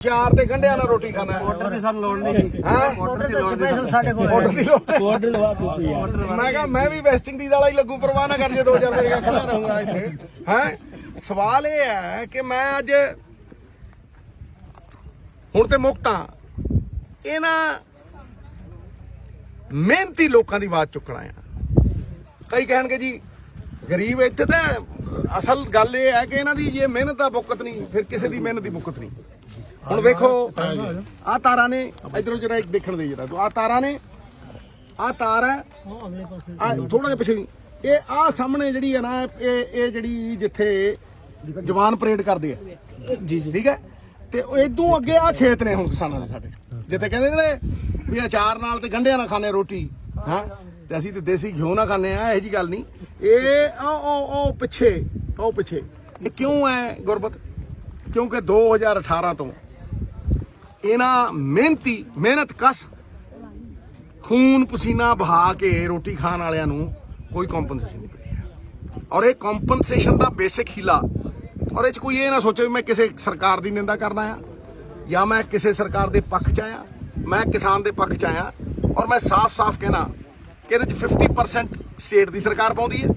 ਚਾਰ ਤੇ ਗੰਢਿਆਂ ਨਾਲ ਰੋਟੀ ਖਾਣਾ। ਹੈ ਆਰਡਰ ਦੀ ਸਾਨੂੰ ਲੋੜ ਨਹੀਂ ਹੈਂ? ਆਰਡਰ ਦੀ ਲੋੜ ਨਹੀਂ ਸਾਡੇ ਕੋਲ ਆਰਡਰ ਦੀ ਲੋੜ ਹੈ। ਆਰਡਰ ਲਵਾ ਦਿੱਤੀ ਆ। ਮੈਂ ਕਿਹਾ ਮੈਂ ਵੀ ਵੈਸਟ ਇੰਡੀਜ਼ ਵਾਲਾ ਹੀ ਲੱਗੂ ਪਰਵਾਹ ਨਾ ਕਰ ਜੇ 2000 ਰੁਪਏ ਦਾ ਖੜਾ ਰਹੂੰਗਾ ਇੱਥੇ। ਹੈ? ਸਵਾਲ ਇਹ ਹੈ ਕਿ ਮੈਂ ਅੱਜ ਹੁਣ ਤੇ ਮੁਕਤਾਂ ਇਹਨਾਂ ਮਿਹਨਤੀ ਲੋਕਾਂ ਦੀ ਆਵਾਜ਼ ਚੁੱਕਣਾ ਆ ਕਈ ਕਹਿਣਗੇ ਜੀ ਗਰੀਬ ਇੱਥੇ ਤਾਂ ਅਸਲ ਗੱਲ ਇਹ ਹੈ ਕਿ ਇਹਨਾਂ ਦੀ ਜੇ ਮਿਹਨਤ ਦਾ ਬੁਕਤ ਨਹੀਂ ਫਿਰ ਕਿਸੇ ਦੀ ਮਿਹਨਤ ਦੀ ਬੁਕਤ ਨਹੀਂ। ਹੁਣ ਵੇਖੋ ਆ ਤਾਰਾਂ ਨੇ ਇਧਰੋਂ ਜਿਹੜਾ ਇੱਕ ਦੇਖਣ ਦੇ ਜਰਾ। ਆ ਤਾਰਾਂ ਨੇ ਆ ਤਾਰ ਹੈ। ਆ ਥੋੜਾ ਜਿਹਾ ਪਿੱਛੇ। ਇਹ ਆ ਸਾਹਮਣੇ ਜਿਹੜੀ ਹੈ ਨਾ ਇਹ ਇਹ ਜਿਹੜੀ ਜਿੱਥੇ ਜਵਾਨ ਪਰੇਡ ਕਰਦੇ ਆ। ਜੀ ਜੀ। ਠੀਕ ਹੈ? ਤੇ ਇਦੋਂ ਅੱਗੇ ਆ ਖੇਤ ਨੇ ਹੁਣ ਕਿਸਾਨਾਂ ਦੇ ਸਾਡੇ। ਜਿੱਥੇ ਕਹਿੰਦੇ ਨੇ ਵੀ ਅਚਾਰ ਨਾਲ ਤੇ ਗੰਢਿਆਂ ਨਾਲ ਖਾਣੇ ਰੋਟੀ ਹਾਂ? ਤੇ ਅਸੀਂ ਤੇ ਦੇਸੀ ਘਿਓ ਨਾਲ ਖਾਣੇ ਆ ਇਹੋ ਜੀ ਗੱਲ ਨਹੀਂ। ਇਹ ਉਹ ਉਹ ਪਿੱਛੇ ਉਹ ਪਿੱਛੇ। ਇਹ ਕਿਉਂ ਹੈ ਗੁਰਬਤ? ਕਿਉਂਕਿ 2018 ਤੋਂ ਇਹਨਾਂ ਮਿਹਨਤੀ, ਮਿਹਨਤ ਕਸ ਖੂਨ ਪਸੀਨਾ ਬਹਾ ਕੇ ਰੋਟੀ ਖਾਣ ਵਾਲਿਆਂ ਨੂੰ ਕੋਈ ਕੰਪਨਸੇਸ਼ਨ ਨਹੀਂ ਮਿਲੀ। ਔਰ ਇਹ ਕੰਪਨਸੇਸ਼ਨ ਦਾ ਬੇਸਿਕ ਹੀਲਾ। ਔਰ ਇਹ ਚ ਕੋਈ ਇਹ ਨਾ ਸੋਚੇ ਵੀ ਮੈਂ ਕਿਸੇ ਸਰਕਾਰ ਦੀ ਨਿੰਦਾ ਕਰਨਾ ਆ ਜਾਂ ਮੈਂ ਕਿਸੇ ਸਰਕਾਰ ਦੇ ਪੱਖ ਚ ਆਇਆ, ਮੈਂ ਕਿਸਾਨ ਦੇ ਪੱਖ ਚ ਆਇਆ, ਔਰ ਮੈਂ ਸਾਫ਼-ਸਾਫ਼ ਕਹਿਣਾ ਕਿ ਇਹਦੇ ਚ 50% ਸਟੇਟ ਦੀ ਸਰਕਾਰ ਪਾਉਂਦੀ ਹੈ।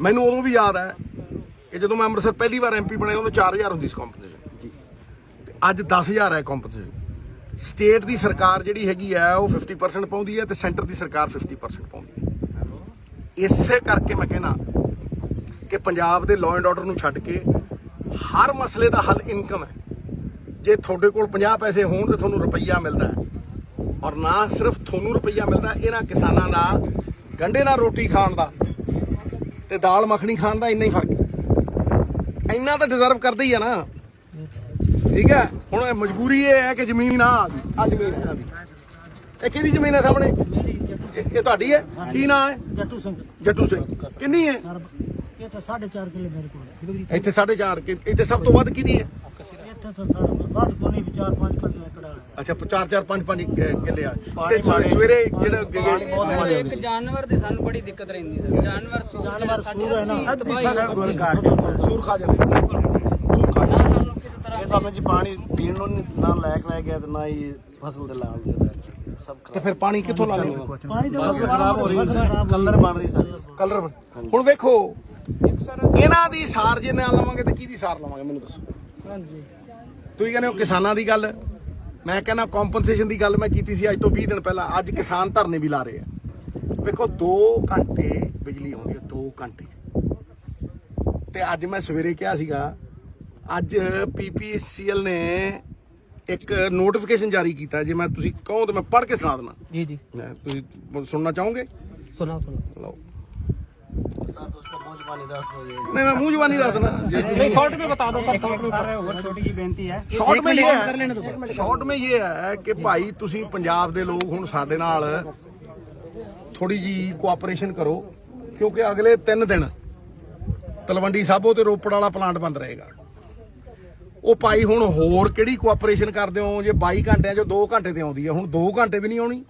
ਮੈਨੂੰ ਉਦੋਂ ਵੀ ਯਾਦ ਹੈ ਕਿ ਜਦੋਂ ਮੈਂ ਅੰਮ੍ਰਿਤਸਰ ਪਹਿਲੀ ਵਾਰ ਐਮਪੀ ਬਣਿਆ, ਉਦੋਂ 4000 ਹੁੰਦੀ ਸੀ ਕੰਪਨਸੇਸ਼ਨ ਅੱਜ 10000 ਹੈ ਕੰਪਨਸੇਸ਼ਨ ਸਟੇਟ ਦੀ ਸਰਕਾਰ ਜਿਹੜੀ ਹੈਗੀ ਆ ਉਹ 50% ਪਾਉਂਦੀ ਹੈ ਤੇ ਸੈਂਟਰ ਦੀ ਸਰਕਾਰ 50% ਪਾਉਂਦੀ ਹੈ। ਇਸੇ ਕਰਕੇ ਮੈਂ ਕਹਿਣਾ ਕਿ ਪੰਜਾਬ ਦੇ ਲਾਅ ਐਂਡ ਆਰਡਰ ਨੂੰ ਛੱਡ ਕੇ ਹਰ ਮਸਲੇ ਦਾ ਹੱਲ ਇਨਕਮ ਹੈ। ਜੇ ਤੁਹਾਡੇ ਕੋਲ 50 ਪੈਸੇ ਹੋਣ ਤੇ ਤੁਹਾਨੂੰ ਰੁਪਈਆ ਮਿਲਦਾ ਹੈ। ਔਰ ਨਾ ਸਿਰਫ ਤੁਹਾਨੂੰ ਰੁਪਈਆ ਮਿਲਦਾ, ਇਹਨਾਂ ਕਿਸਾਨਾਂ ਦਾ ਗੰਢੇ ਨਾਲ ਰੋਟੀ ਖਾਣ ਦਾ ਤੇ ਦਾਲ ਮੱਖਣੀ ਖਾਣ ਦਾ ਇੰਨਾ ਹੀ ਫ਼ਰਕ ਹੈ। ਇੰਨਾ ਤਾਂ ਡਿਜ਼ਰਵ ਕਰਦੇ ਹੀ ਆ ਨਾ। ਠੀਕ ਹੈ? ਹੁਣ ਇਹ ਮਜਬੂਰੀ ਇਹ ਹੈ ਕਿ ਜ਼ਮੀਨ ਨਾ ਆ ਗਈ। ਆ ਜ਼ਮੀਨ ਇਹਨਾਂ ਦੀ ਇਹ ਕਿਹਦੀ ਜ਼ਮੀਨ ਹੈ ਸਾਹਮਣੇ? ਇਹ ਇਹ ਤੁਹਾਡੀ ਹੈ? ਕੀ ਨਾਂ ਹੈ? ਜੱਟੂ ਸਿੰਘ। ਜੱਟੂ ਸਿੰਘ। ਕਿੰਨੀ ਹੈ? ਇਹ ਤਾਂ 4.5 ਕਿਲੇ ਮੇਰੇ ਕੋਲ ਇੱਥੇ 4.5 ਕਿ ਇੱਥੇ ਸਭ ਤੋਂ ਵੱਧ ਕਿਹਦੀ ਹੈ? ਇੱਥੇ ਤਾਂ ਸਾਰਾ ਵੱਧ ਕੋਨੀ 4 5 5 ਏਕੜ ਵਾਲਾ ਅੱਛਾ 4 4 5 5 ਕਿੱਲੇ ਆ। ਤੇ ਸਵੇ- ਸਵੇਰੇ ਜਿਹੜਾ ਸਰ ਇੱਕ ਜਾਨਵਰ ਦੀ ਸਾਨੂੰ ਬੜੀ ਦਿੱਕਤ ਰਹਿੰਦੀ ਸਰ। ਜਾਨਵਰ ਸੂ ਜਾਨਵਰ ਸੂਰ ਹੈ ਨਾ। ਤਬਾਹੀ ਸੂਰ ਖਾ ਜਾਂਦੇ ਸੂਰ ਕਿਸੇ ਤਰ੍ਹਾਂ ਇਹ ਤਾਂ ਮੈਂ ਜੀ ਪਾਣੀ ਪੀਣ ਨੂੰ ਨੀ- ਨਾ ਲਾਇਕ ਰਹਿ ਗਿਆ ਤੇ ਨਾ ਹੀ ਫਸਲ ਦੇ ਲਾਉਣ ਦੇ ਸਭ ਤੇ ਫਿਰ ਪਾਣੀ ਕਿੱਥੋਂ ਲਾ ਲਿਆ? ਪਾਣੀ ਦੇ ਫਸਲ ਖਰਾਬ ਹੋ ਰਹੀ ਹੈ ਕਲਰ ਬਣ ਰਹੀ ਸਰ। ਕਲਰ ਹੁਣ ਵੇਖੋ ਇਹਨਾਂ ਦੀ ਸਾਰ ਜੇ ਨਾਲ ਲਵਾਂਗੇ ਤੇ ਕਿਹਦੀ ਸਾਰ ਲਵਾਂਗੇ ਮੈਨੂੰ ਦੱਸੋ। ਹਾਂਜੀ। ਤੁਸੀਂ ਕਹਿੰਦੇ ਹੋ ਕਿਸਾਨਾਂ ਦੀ ਗੱਲ। ਮੈਂ ਕਹਿੰਦਾ ਕੰਪਨਸੇਸ਼ਨ ਦੀ ਗੱਲ ਮੈਂ ਕੀਤੀ ਸੀ ਅੱਜ ਤੋਂ 20 ਦਿਨ ਪਹਿਲਾਂ। ਅੱਜ ਕਿਸਾਨ ਧਰਨੇ ਵੀ ਲਾ ਰਹੇ ਆ। ਵੇਖੋ 2 ਘੰਟੇ ਬਿਜਲੀ ਆਉਂਦੀ ਹੈ 2 ਘੰਟੇ। ਤੇ ਅੱਜ ਮੈਂ ਸਵੇਰੇ ਕਿਹਾ ਸੀਗਾ ਅੱਜ ਪੀਪੀਸੀਐਲ ਨੇ ਇੱਕ ਨੋਟੀਫਿਕੇਸ਼ਨ ਜਾਰੀ ਕੀਤਾ ਜੇ ਮੈਂ ਤੁਸੀਂ ਕਹੋ ਤਾਂ ਮੈਂ ਪੜ੍ਹ ਕੇ ਸੁਣਾ ਦੇਣਾ ਜੀ ਜੀ ਮੈਂ- ਤੁਸੀਂ ਸੁਣਨਾ ਚਾਹੋਗੇ ਸੁਣਾਓ ਸੁਣਾਓ ਲਓ ਸਰ ਤੁਸੀਂ ਤਾਂ ਬਹੁਤ ਪਾਣੀ ਦੱਸ ਦੋ ਨਹੀਂ ਮੈਂ ਮੂੰਹ ਜਵਾਨੀ ਦੱਸ ਦੇਣਾ ਜੇ ਨਹੀਂ ਸ਼ਾਰਟ ਵਿੱਚ ਬਤਾ ਦਿਓ ਸਰ ਸ਼ਾਰਟ ਸਰ ਹੋਰ ਛੋਟੀ ਜੀ ਬੇਨਤੀ ਹੈ ਸ਼ਾਰਟ में ये है ਸ਼ਾਰਟ में ये ਹੈ ਕਿ ਭਾਈ ਤੁਸੀਂ ਪੰਜਾਬ ਦੇ ਲੋਕ ਹੁਣ ਸਾਡੇ ਨਾਲ ਥੋੜੀ ਜੀ ਕੋਆਪਰੇਸ਼ਨ ਕਰੋ ਕਿਉਂਕਿ ਅਗਲੇ 3 ਦਿਨ ਤਲਵੰਡੀ ਸਾਬੋ ਤੇ ਰੋਪੜ ਵਾਲਾ ਪਲਾਂਟ ਬੰਦ ਰਹੇਗਾ ਉਹ ਭਾਈ ਹੁਣ ਹੋਰ ਕਿਹੜੀ ਕੋਆਪਰੇਸ਼ਨ ਕਰਦੇ ਹੋ? ਜੇ 22 ਘੰਟਿਆਂ ਚੋਂ 2 ਘੰਟੇ ਤੇ ਆਉਂਦੀ ਹੈ ਹੁਣ 2 ਘੰਟੇ ਵੀ ਨਹੀਂ ਆਉਣੀ?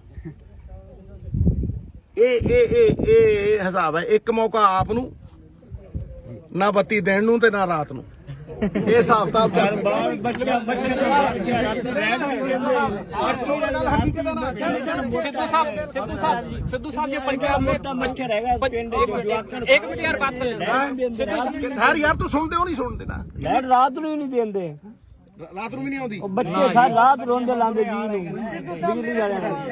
ਇਹ ਇਹ ਇਹ ਇਹ ਹਿਸਾਬ ਹੈ। ਇੱਕ ਮੌਕਾ ਆਪ ਨੂੰ ਨਾ ਬੱਤੀ ਦੇਣ ਨੂੰ ਤੇ ਨਾ ਰਾਤ ਨੂੰ। ਇਹ ਹਿਸਾਬ ਤਾਂ ਸਿੱਧੂ ਸਾਹਿਬ ਸਿੱਧੂ ਸਾਹਿਬ ਦੇ ਪੰਜਾਬ ਮੋਟਾ ਮੱਛਰ ਹੈਗਾ ਪਿੰਡ ਦੇ ਇੱਕ ਮਿੰਟ ਯਾਰ ਬਾਤ ਕਰ ਲੈ ਸਿੱਧੂ ਸਾਹਿਬ ਯਾਰ ਤੂੰ ਸੁਣਦੇ ਰਾਤ ਨੂੰ ਰਾਤ ਨੂੰ ਵੀ ਨਹੀਂ ਆਉਂਦੀ। ਬੱਚੇ ਸਾਰ ਰਾਤ ਰੋਂਦੇ ਲਾਂਦੇ ਜੀ ਨੂੰ।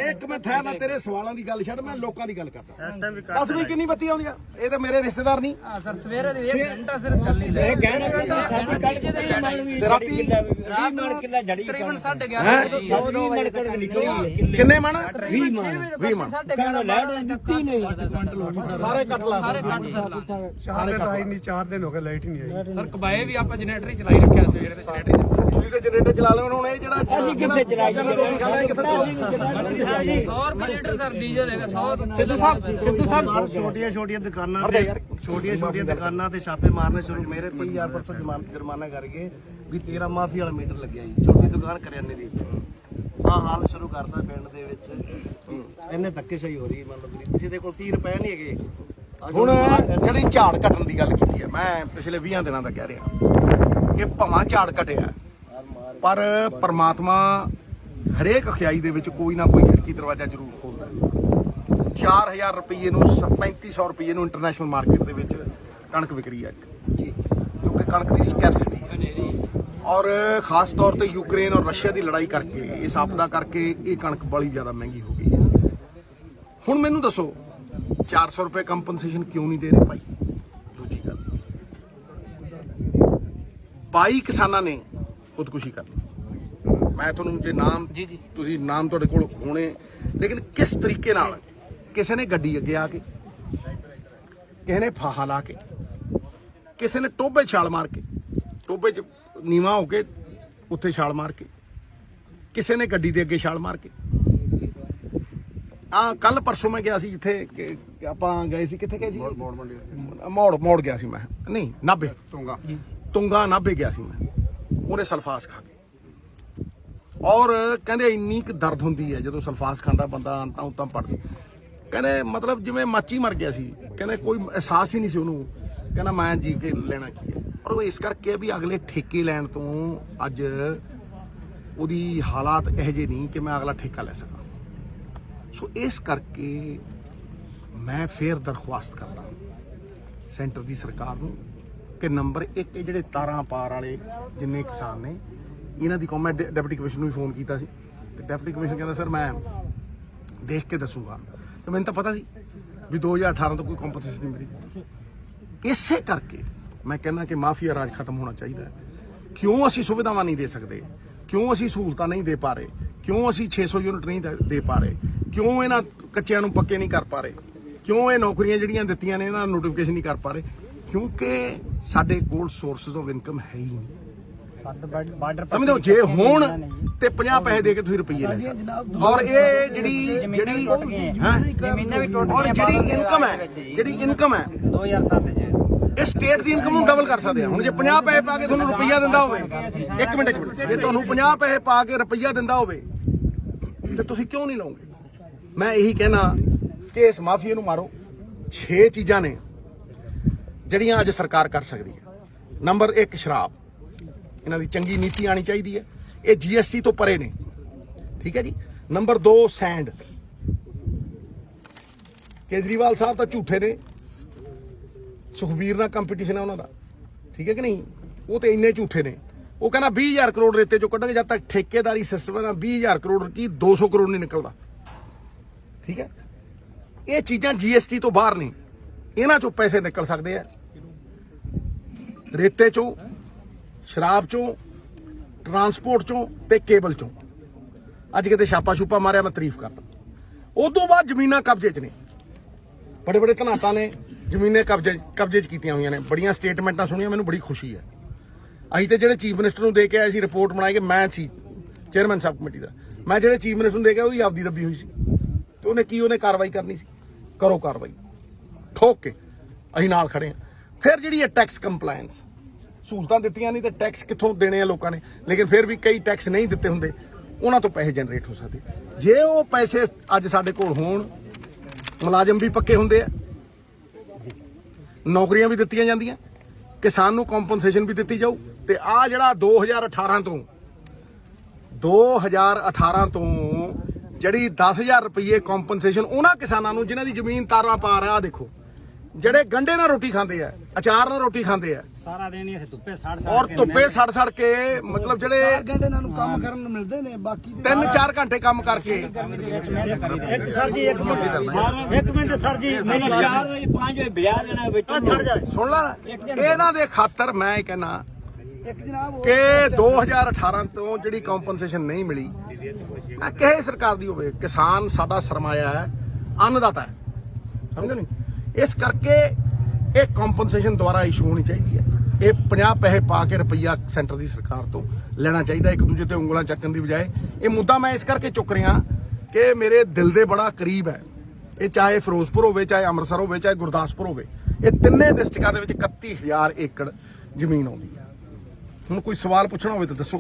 ਇੱਕ ਮਿੰਟ ਠਹਿਰ ਨਾ ਤੇਰੇ ਸਵਾਲਾਂ ਦੀ ਗੱਲ ਛੱਡ ਮੈਂ ਲੋਕਾਂ ਦੀ ਗੱਲ ਕਰਦਾ। ਦੱਸ ਵੀ ਕਿੰਨੀ ਬੱਤੀ ਆਉਂਦੀਆਂ ਇਹ ਤਾਂ ਮੇਰੇ ਰਿਸ਼ਤੇਦਾਰ ਨਹੀਂ। ਹਾਂ ਸਰ ਸਵੇਰੇ ਦੀ 1 ਘੰਟਾ ਸਿਰ ਚੱਲੀ ਲੈ। ਇਹ ਕਹਿਣਾ ਕਹਿੰਦਾ ਸਾਡੇ ਕੱਲ ਕਿੰਨੇ ਮਣ ਤੇ ਰਾਤੀ ਰਾਤ ਨੂੰ ਕਿੰਨਾ ਜੜੀ ਤਕਰੀਬਨ 11:30 9 ਵਜੇ ਨਿਕਲੀ। ਕਿੰਨੇ ਮਣ? 20 ਮਣ। 20 ਮਣ। ਕਹਿੰਦਾ ਲੈਟ ਦਿੱਤੀ ਨਹੀਂ। ਸਾਰੇ ਕੱਟ ਲਾ ਸਾਰੇ ਕੱਟ ਸਰ ਲਾ। ਸਾਰੇ ਕੱਟ ਨਹੀਂ 4 ਦਿਨ ਹੋ ਗਏ ਲਾਈਟ ਹੀ ਨਹੀਂ ਆਈ ਸਰ ਕਬਾਏ ਵੀ ਆਪਾਂ ਜਨਰੇਟਰ ਹੀ ਚਲਾਈ ਰੱਖਿਆ ਸਵੇਰੇ ਤੇ ਜਨਰੇਟਰ ਤੁਸੀਂ ਤੇ ਜਨਰੇਟਰ ਚਲਾ ਲਿਓ ਹੁਣ ਇਹ ਜਿਹੜਾ ਅਸੀਂ ਕਿੱਥੇ ਚਲਾਈ ਜਾਂਦੇ 100 ਰੁਪਏ ਲੀਟਰ ਸਰ ਡੀਜ਼ਲ ਹੈਗਾ 100 ਸਿੱਧੂ ਸਾਹਿਬ ਸਿੱਧੂ ਸਾਹਿਬ ਛੋਟੀਆਂ ਛੋਟੀਆਂ ਦੁਕਾਨਾਂ ਤੇ ਛੋਟੀਆਂ ਛੋਟੀਆਂ ਦੁਕਾਨਾਂ ਤੇ ਛਾਪੇ ਮਾਰਨੇ ਸ਼ੁਰੂ ਮੇਰੇ 20000 ਪਰਸੈਂਟ ਜ਼ਮਾਨਤ ਜੁਰਮਾਨਾ ਕਰਕੇ ਵੀ ਤੇਰਾ ਮਾਫੀ ਵਾਲਾ ਮੀਟਰ ਲੱਗਿਆ ਜੀ। ਛੋਟੀ ਦੁਕਾਨ ਕਰਿਆਨੇ ਦੀ। ਆ ਹਾਲ ਸ਼ੁਰੂ ਕਰਦਾ ਪਿੰਡ ਦੇ ਵਿੱਚ। ਇਹਨੇ ਧੱਕੇਸ਼ਾਹੀ ਹੋ ਰਹੀ ਮਤਲਬ ਕਿਸੇ ਦੇ ਕੋਲ 30 ਰੁਪਏ ਨਹੀਂ ਹੈਗੇ। ਹੁਣ ਜਿਹੜੀ ਝਾੜ ਘਟਣ ਦੀ ਗੱਲ ਕੀਤੀ ਹੈ ਮੈਂ ਪਿਛਲੇ 20 ਦਿਨਾਂ ਦਾ ਕਹਿ ਰਿਹਾ ਕਿ ਭਵਾਂ ਝਾੜ ਘਟਿਆ ਪਰ ਪਰਮਾਤਮਾ ਹਰੇਕ ਅਖਿਆਈ ਦੇ ਵਿੱਚ ਕੋਈ ਨਾ ਕੋਈ ਖਿੜਕੀ ਦਰਵਾਜ਼ਾ ਜ਼ਰੂਰ ਖੋਲਦਾ ਹੈ। 4000 ਰੁਪਏ ਨੂੰ ਸ- 3500 ਰੁਪਏ ਨੂੰ ਇੰਟਰਨੈਸ਼ਨਲ ਮਾਰਕੀਟ ਦੇ ਵਿੱਚ ਕਣਕ ਵਿਕ ਰਹੀ ਹੈ ਜੀ। ਕਿਉਂਕਿ ਕਣਕ ਦੀ ਸਕੈਰਸਿਟੀ ਹੈ। ਔਰ ਖਾਸ ਤੌਰ ਤੇ ਯੂਕਰੇਨ ਔਰ ਰਸ਼ੀਆ ਦੀ ਲੜਾਈ ਕਰਕੇ ਇਸ ਆਪਦਾ ਕਰਕੇ ਇਹ ਕਣਕ ਬੜੀ ਜ਼ਿਆਦਾ ਮਹਿੰਗੀ ਹੋ ਗਈ ਹੈ। ਹੁਣ ਮੈਨੂੰ ਦੱਸੋ 400 ਰੁਪਏ ਕੰਪਨਸੇਸ਼ਨ ਕਿਉਂ ਨਹੀਂ ਦੇ ਰਹੇ ਭਾਈ? ਦੂਜੀ ਗੱਲ। 22 ਕਿਸਾਨਾਂ ਨੇ ਖੁਦਕੁਸ਼ੀ ਕਰ ਲਈ ਮੈਂ ਤੁਹਾਨੂੰ ਜੇ ਨਾਮ ਜੀ, ਜੀ। ਤੁਸੀਂ ਨਾਮ ਤੁਹਾਡੇ ਕੋਲ ਹੋਣੇ ਲੇਕਿਨ ਕਿਸ ਤਰੀਕੇ ਨਾਲ ਕਿਸੇ ਨੇ ਗੱਡੀ ਅੱਗੇ ਆ ਕੇ ਕਿਸੇ ਨੇ ਫਾਹਾ ਲਾ ਕੇ ਕਿਸੇ ਨੇ ਟੋਬੇ ਛਾਲ ਮਾਰ ਕੇ ਟੋਬੇ 'ਚ ਨੀਵਾ ਹੋ ਕੇ ਉੱਥੇ ਛਾਲ ਮਾਰ ਕੇ ਕਿਸੇ ਨੇ ਗੱਡੀ ਦੇ ਅੱਗੇ ਛਾਲ ਮਾਰ ਕੇ। ਆ ਕੱਲ ਪਰਸੋਂ ਮੈਂ ਗਿਆ ਸੀ ਜਿੱਥੇ ਆਪਾਂ ਗਏ ਸੀ ਕਿੱਥੇ ਗਏ ਸੀ? ਮੋੜ ਮੋੜ ਗਿਆ ਸੀ ਮੈਂ। ਨਹੀਂ ਨਾਭੇ। ਤੁੰਗਾ। ਤੁੰਗਾ ਨਾਭੇ ਗਿਆ ਸੀ ਮੈਂ। ਉਹਨੇ ਸਲਫਾਸ ਖਾ ਕੇ ਔਰ ਕਹਿੰਦੇ ਇੰਨੀ ਕੁ ਦਰਦ ਹੁੰਦੀ ਹੈ ਜਦੋਂ ਸਲਫਾਸ ਖਾਂਦਾ ਬੰਦਾ ਅੰਤਾਂ ਉਤਾਂ ਪੜਦਾ ਕਹਿੰਦੇ ਮਤਲਬ ਜਿਵੇਂ ਮਾਚੀ ਮਰ ਗਿਆ ਸੀ, ਕਹਿੰਦੇ ਕੋਈ ਅਹਿਸਾਸ ਹੀ ਨਹੀਂ ਸੀ ਉਹਨੂੰ। ਕਹਿੰਦਾ ਮੈਂ ਜੀ ਕੇ ਲੈਣਾ ਕੀ ਹੈ। ਔਰ ਉਹ ਇਸ ਕਰਕੇ ਵੀ ਅਗਲੇ ਠੇਕੇ ਲੈਣ ਤੋਂ ਅੱਜ ਉਹਦੀ ਹਾਲਾਤ ਇਹੋ ਜਿਹੇ ਨਹੀਂ ਕਿ ਮੈਂ ਅਗਲਾ ਠੇਕਾ ਲੈ ਸਕਾਂ। ਸੋ ਇਸ ਕਰਕੇ ਮੈਂ ਫੇਰ ਦਰਖਾਸਤ ਕਰਦਾ ਸੈਂਟਰ ਦੀ ਸਰਕਾਰ ਨੂੰ ਕਿ ਨੰਬਰ 1 ਜਿਹੜੇ ਤਾਰਾਂ ਪਾਰ ਵਾਲੇ ਜਿੰਨੇ ਕਿਸਾਨ ਨੇ, ਇਹਨਾਂ ਦੀ ਕਮੈਂਟ ਡਿਪਟੀ ਕਮਿਸ਼ਨ ਨੂੰ ਵੀ ਫੋਨ ਕੀਤਾ ਸੀ। ਤੇ ਡਿਪਟੀ ਕਮਿਸ਼ਨ ਕਹਿੰਦਾ, ਸਰ, ਮੈਂ ਦੇਖ ਕੇ ਦੱਸੂਗਾ। ਤੇ ਮੈਨੂੰ ਤਾਂ ਪਤਾ ਸੀ ਵੀ 2018 ਤੋਂ ਕੋਈ ਕੰਪਨਸੇਸ਼ਨ ਨਹੀਂ ਮਿਲੀ। ਇਸੇ ਕਰਕੇ ਮੈਂ ਕਹਿੰਦਾ ਕਿ ਮਾਫੀਆ ਰਾਜ ਖਤਮ ਹੋਣਾ ਚਾਹੀਦਾ ਹੈ। ਕਿਉਂ ਅਸੀਂ ਸੁਵਿਧਾਵਾਂ ਨਹੀਂ ਦੇ ਸਕਦੇ? ਕਿਉਂ ਅਸੀਂ ਸਹੂਲਤਾਂ ਨਹੀਂ ਦੇ ਪਾ ਰਹੇ? ਕਿਉਂ ਅਸੀਂ 600 ਯੂਨਿਟ ਨਹੀਂ ਦੇ ਪਾ ਰਹੇ? ਕਿਉਂ ਇਹਨਾਂ ਕੱਚਿਆਂ ਨੂੰ ਪੱਕੇ ਨਹੀਂ ਕਰ ਪਾ ਰਹੇ? ਕਿਉਂ ਇਹ ਨੌਕਰੀਆਂ ਜਿਹੜੀਆਂ ਦਿੱਤੀਆਂ ਨੇ, ਇਹਨਾਂ ਨੂੰ ਨੋਟੀਫਿਕੇਸ਼ਨ ਨਹੀਂ ਕਰ ਪਾ ਰਹੇ? ਕਿਉਂਕਿ ਸਾਡੇ ਕੋਲ ਸੋਰਸਸ ਆਫ ਇਨਕਮ ਹੈ ਹੀ ਨਹੀਂ। ਬਾਰਡਰ ਸਮਝੋ ਜੇ ਹੋਣ ਤੇ 50 ਪੈਸੇ ਦੇ ਕੇ ਤੁਸੀਂ ਰੁਪਈਏ ਲੈ ਸਕਦੇ ਔਰ ਇਹ ਜਿਹੜੀ ਜਿਹੜੀ ਹਾਂ? ਜ਼ਮੀਨਾਂ ਵੀ ਟੁੱਟ ਔਰ ਗਈਆਂ ਜਿਹੜੀ ਇਨਕਮ ਹੈ। ਜਿਹੜੀ ਇਨਕਮ ਹੈ 2007 ਚ ਇਹ ਸਟੇਟ ਦੀ ਇਨਕਮ ਨੂੰ ਡਬਲ ਕਰ ਸਕਦੇ ਆ। ਹੁਣ ਜੇ 50 ਪੈਸੇ ਪਾ ਕੇ ਤੁਹਾਨੂੰ ਰੁਪਈਆ ਦਿੰਦਾ ਹੋਵੇ ਇੱਕ ਮਿੰਟ ਇੱਕ ਮਿੰਟ। ਜੇ ਤੁਹਾਨੂੰ 50 ਪੈਸੇ ਪਾ ਕੇ ਰੁਪਈਆ ਦਿੰਦਾ ਹੋਵੇ ਤੇ ਤੁਸੀਂ ਕਿਉਂ ਨਹੀਂ ਲਓਗੇ? ਮੈਂ ਇਹੀ ਕਹਿਣਾ ਕਿ ਇਸ ਮਾਫੀਏ ਨੂੰ ਮਾਰੋ। 6 ਚੀਜ਼ਾਂ ਨੇ। ਜਿਹੜੀਆਂ ਅੱਜ ਸਰਕਾਰ ਕਰ ਸਕਦੀ ਹੈ। ਨੰਬਰ 1 ਸ਼ਰਾਬ। ਇਹਨਾਂ ਦੀ ਚੰਗੀ ਨੀਤੀ ਆਣੀ ਚਾਹੀਦੀ ਹੈ। ਇਹ ਜੀਐਸਟੀ ਤੋਂ ਪਰੇ ਨੇ। ਠੀਕ ਹੈ ਜੀ? Number 2 send. ਕੇਜਰੀਵਾਲ ਸਾਹਿਬ ਤਾਂ ਝੂਠੇ ਨੇ। ਸੁਖਬੀਰ ਨਾਲ ਕੰਪੀਟੀਸ਼ਨ ਹੈ ਉਹਨਾਂ ਦਾ। ਠੀਕ ਹੈ ਕਿ ਨਹੀਂ? ਉਹ ਤੇ ਇੰਨੇ ਝੂਠੇ ਨੇ। ਉਹ ਕਹਿੰਦਾ 20000 ਕਰੋੜ ਰੇਤੇ ਚੋਂ ਕੱਢਾਂਗੇ ਜਦ ਤੱਕ ਠੇਕੇਦਾਰੀ ਸਿਸਟਮ ਹੈ ਨਾ 20000 ਕਰੋੜ ਕੀ 200 ਕਰੋੜ ਨਹੀਂ ਨਿਕਲਦਾ। ਠੀਕ ਹੈ? ਇਹ ਚੀਜ਼ਾਂ ਜੀਐਸਟੀ ਤੋਂ ਬਾਹਰ ਨੇ। ਇਹਨਾਂ ਚੋਂ ਪੈਸੇ ਨਿਕਲ ਸਕਦੇ ਆ। ਰੇਤੇ ਚੋਂ, ਸ਼ਰਾਬ ਚੋਂ ਟਰਾਂਸਪੋਰਟ ਚੋਂ ਤੇ ਕੇਬਲ ਚੋਂ। ਅੱਜ ਕਿਤੇ ਛਾਪਾ ਛੂਪਾ ਮਾਰਿਆ, ਮੈਂ ਤਾਰੀਫ ਕਰਦਾ। ਉਦੋਂ ਬਾਅਦ ਜ਼ਮੀਨਾਂ ਕਬਜ਼ੇ 'ਚ ਨੇ। ਬੜੇ ਬੜੇ ਧਨਾਟਾਂ ਨੇ ਜ਼ਮੀਨੇ ਕਬਜ਼ੇ ਕਬਜ਼ੇ 'ਚ ਕੀਤੀਆਂ ਹੋਈਆਂ ਨੇ। ਬੜੀਆਂ ਸਟੇਟਮੈਂਟਾਂ ਸੁਣੀਆਂ, ਮੈਨੂੰ ਬੜੀ ਖੁਸ਼ੀ ਹੈ। ਅਸੀਂ ਤੇ ਜਿਹੜੇ ਚੀਫ ਮਿਨਿਸਟਰ ਨੂੰ ਦੇ ਕੇ ਆਏ ਸੀ ਰਿਪੋਰਟ ਬਣਾਈ ਕਿ ਮੈਂ ਸੀ ਚੇਅਰਮੈਨ ਸਬ ਕਮੇਟੀ ਦਾ। ਮੈਂ ਜਿਹੜੇ ਚੀਫ ਮਿਨਿਸਟਰ ਨੂੰ ਦੇ ਕੇ ਆਇਆ, ਉਹਦੀ ਆਪਦੀ ਦੱਬੀ ਹੋਈ ਸੀ। ਤੇ ਉਹਨੇ ਕੀ, ਉਹਨੇ ਕਾਰਵਾਈ ਕਰਨੀ ਸੀ? ਕਰੋ ਕਾਰਵਾਈ। ਠੋਕ ਕੇ ਅਸੀਂ ਨਾਲ ਖੜੇ ਹਾਂ। ਫਿਰ ਜਿਹੜੀ ਹੈ ਟੈਕਸ ਕੰਪਲਾਈਂਸ ਸਹੂਲਤਾਂ ਦਿੱਤੀਆਂ ਨਹੀਂ ਤੇ ਟੈਕਸ ਕਿੱਥੋਂ ਦੇਣੇ ਆ ਲੋਕਾਂ ਨੇ? ਲੇਕਿਨ ਫਿਰ ਵੀ ਕਈ ਟੈਕਸ ਨਹੀਂ ਦਿੱਤੇ ਹੁੰਦੇ, ਉਹਨਾਂ ਤੋਂ ਪੈਸੇ ਜਨਰੇਟ ਹੋ ਸਕਦੇ। ਜੇ ਉਹ ਪੈਸੇ ਅੱਜ ਸਾਡੇ ਕੋਲ ਹੋਣ, ਮੁਲਾਜ਼ਮ ਵੀ ਪੱਕੇ ਹੁੰਦੇ ਆ, ਨੌਕਰੀਆਂ ਵੀ ਦਿੱਤੀਆਂ ਜਾਂਦੀਆਂ, ਕਿਸਾਨ ਨੂੰ ਕੰਪਨਸੇਸ਼ਨ ਵੀ ਦਿੱਤੀ ਜਾਊ, ਤੇ ਆ ਜਿਹੜਾ 2018 ਤੋਂ 2018 ਤੋਂ ਜਿਹੜੀ 10000 ਰੁਪਏ ਕੰਪਨਸੇਸ਼ਨ ਉਹਨਾਂ ਕਿਸਾਨਾਂ ਨੂੰ, ਜਿਨ੍ਹਾਂ ਦੀ ਜ਼ਮੀਨ ਤਾਰਾਂ ਪਾਰ ਆ, ਆਹ ਦੇਖੋ। ਜਿਹੜੇ ਗੰਡੇ ਨਾਲ ਰੋਟੀ ਖਾਂਦੇ ਆ ਅਚਾਰ ਨਾਲ ਰੋਟੀ ਖਾਂਦੇ ਆ। ਸਾਰਾ ਦਿਨ ਇੱਥੇ ਧੁੱਪੇ ਸਾੜ ਸਾੜ ਔਰ ਧੁੱਪੇ ਸੜ ਸੜ ਕੇ ਮਤਲਬ ਜਿਹੜੇ ਘੰਟੇ ਇਹਨਾਂ ਨੂੰ ਕੰਮ ਕਰਨ ਨੂੰ ਮਿਲਦੇ ਨੇ ਬਾਕੀ 3-4 ਘੰਟੇ ਕੰਮ ਕਰਕੇ। ਇੱਕ ਸਰ ਜੀ ਇੱਕ ਮਿੰਟ। ਇੱਕ ਮਿੰਟ ਸਰ ਜੀ ਮੈਨੂੰ 4 ਵਜੇ 5 ਵਜੇ ਵਿਆਹ ਦੇਣਾ ਵਿੱਚ ਛੱਡ ਜਾ। ਸੁਣ ਲੈ ਇਹਨਾਂ ਦੇ ਖਾਤਰ ਮੈਂ ਇਹ ਕਹਿਣਾ ਇੱਕ ਜਨਾਬ ਕਿ 2018 ਤੋਂ ਜਿਹੜੀ ਕੰਪਨਸੇਸ਼ਨ ਨਹੀਂ ਮਿਲੀ ਇਹ ਕਿਸੇ ਸਰਕਾਰ ਦੀ ਹੋਵੇ। ਕਿਸਾਨ ਸਾਡਾ ਸਰਮਾਇਆ ਹੈ ਅੰਨਦਾਤਾ ਹੈ। ਸਮਝੋ ਨਹੀਂ ਇਸ ਕਰਕੇ ਇਹ ਕੰਪਨਸੇਸ਼ਨ ਦੁਆਰਾ ਇਸ਼ੂ ਹੋਣੀ ਚਾਹੀਦੀ ਹੈ। ਇਹ 50 ਪੈਸੇ ਪਾ ਕੇ ਰੁਪਈਆ ਸੈਂਟਰ ਦੀ ਸਰਕਾਰ ਤੋਂ ਲੈਣਾ ਚਾਹੀਦਾ, ਇੱਕ ਦੂਜੇ ਤੇ ਉਂਗਲਾਂ ਚੱਕਣ ਦੀ ਬਜਾਏ। ਇਹ ਮੁੱਦਾ ਮੈਂ ਇਸ ਕਰਕੇ ਚੁੱਕ ਰਿਹਾ ਕਿ ਮੇਰੇ ਦਿਲ ਦੇ ਬੜਾ ਕਰੀਬ ਹੈ। ਇਹ ਚਾਹੇ ਫਿਰੋਜ਼ਪੁਰ ਹੋਵੇ, ਚਾਹੇ ਅੰਮ੍ਰਿਤਸਰ ਹੋਵੇ, ਚਾਹੇ ਗੁਰਦਾਸਪੁਰ ਹੋਵੇ, ਇਹ ਤਿੰਨੇ ਡਿਸਟ੍ਰਿਕਟਾਂ ਦੇ ਵਿੱਚ 31000 ਏਕੜ ਜ਼ਮੀਨ ਆਉਂਦੀ ਹੈ। ਹੁਣ ਕੋਈ ਸਵਾਲ ਪੁੱਛਣਾ ਹੋਵੇ ਤਾਂ ਦੱਸੋ।